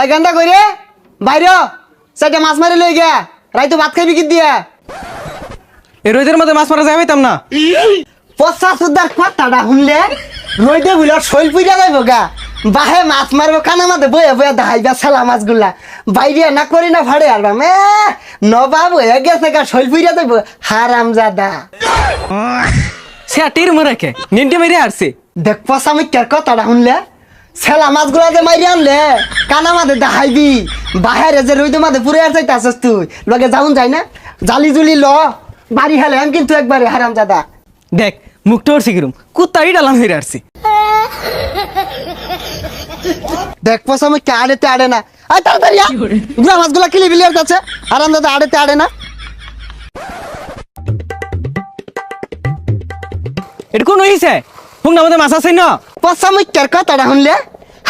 এই গান্দা কইরে বাইরে সেটা মাছ মারি লই গিয়া। রাই তো ভাত খাইবি কি দিয়া? এই রোদের মধ্যে মাছ মারা যাই পাইতাম না। পচা সুদার কথাটা শুনলে রইদে বুলার শৈল পুইরা যাইব গা। বাহে মাছ মারবো কানা মাঝে বয়ে বয়ে দেখাইবা ছেলা মাছগুলা। বাইরে না করি না ভাড়ে আর মে নবাব হয়ে গেছে গা শৈল পুইরা যাইব। হারাম জাদা। সে টির মরে কে? নিন্টি মেরে আসছে দেখ পচা মিথ্যার কথাটা শুনলে ছেলা মাছগুলা যে মাইরে আনলে। কানা মাঝে দেখাইবি বাহিরে যে রইদে মাঝে পুরে আর যাইতাছিস তুই। লগে যাউন যাই না। জালি জুলি ল। বাড়ি হেলে আমি কিন্তু একবারে হারাম জাদা দেখ মুখটা ওর শিখিরুম কুত্তাই ডালাম হয়ে আসছে। দেখ পয়সা আমি আড়েতে আড়ে না। আয় তাড়াতাড়ি। গুলা মাছগুলা কিলি বিলিয়ার কাছে আরাম দাদা আড়েতে আড়ে না। এটা কোন হইছে? পুংনা মধ্যে মাছ আছে না? পয়সা মুখ্যার কথাটা শুনলে?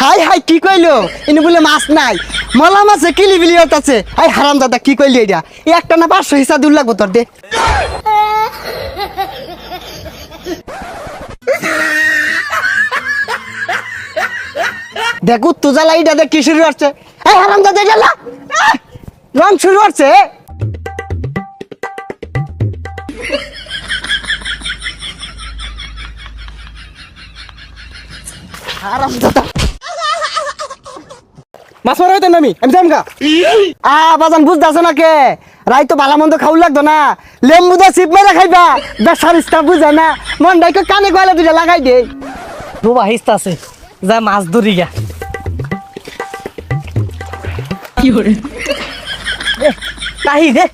হাই হাই, কি কইলো? ইনি বলে মাছ নাই। মলা মাছে কিলি বিলিয়ার আছে হাই, হারাম দাদা, কি কইলি এটা এই একটা না পাঁচশো হিসাব দূর লাগবো তোর দে। দেখ, উত্তু জ্বালা এটা দেখ, কি শুরু হচ্ছে এই হারাম দাদা জ্বালা। রং শুরু হচ্ছে হারাম দাদা। মাছ মারা হইতাম না আমি? আমি যাম গা। আ বাজান বুঝতেছ না কে? রাই তো ভালো মন্দ খাও লাগতো না? লেম্বু দা চিপ মেরে খাইবা। বেসার ইস্তা বুঝে না? মন ডাইকে কানে কয়লা দুটা লাগাই দে। ডুবা হিস্তা আছে যা মাছ ধরি গা। কি করে তাহি দে।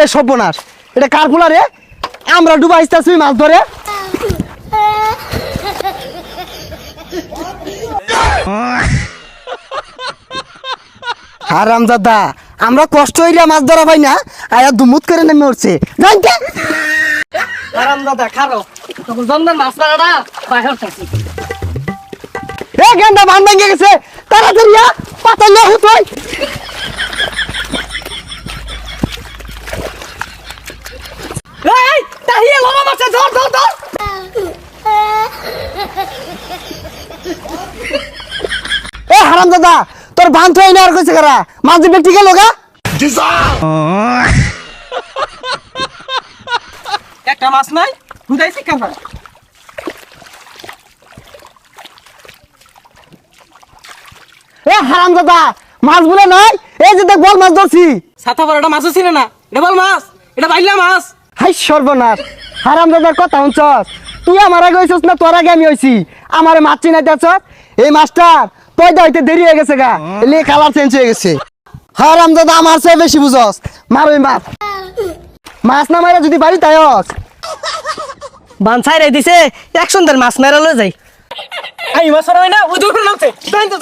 এ সর্বনাশ। এটা কার পোলা রে? আমরা ডুবা ইস্তাছি মাছ ধরে। হারাম দাদা আমরা কষ্ট হইলে মাছ ধরা পাই না আয়া দুমুত করে নেমে উঠছে। জানতে আরাম দাদা খারো। তখন জন্মের মাছ মারাটা বাহির থাকি এ গেন্দা বান ভেঙে গেছে। তাড়াতাড়ি পাতা লে হুতই এই তাহি লমা মাছে ধর ধর ধর। এ হারাম দাদা তোর বান তো এনে আর কইছে কারা? মাছ দিবে ঠিক লগা একটা মাছ নাই? কেন? এ হারাম দাদা মাছ বলে নাই এই যে দেখ বল মাছ ধরছি। সাথা ছিল না। এটা বল মাছ এটা বাইলা মাছ। হাই সর্বনাশ হারাম দাদার কথা শুনছস? তুই আমার আগে হইছস না তোর আগে আমি হইছি? আমারে মাছ চিনাইতেছ এই মাছটার পয়দা হইতে দেরি হয়ে গেছে গা। এলে কালার চেঞ্জ হয়ে গেছে। হারাম দাদা আমার চেয়ে বেশি বুঝস। মার ওই মাছ। মাছ না মারা যদি বাড়ি তাইস বান রে দিছে এক সুন্দর মাছ মেরা লয়ে যাই। এই মাছ হয় না ওই দূর নামছে। তাই তো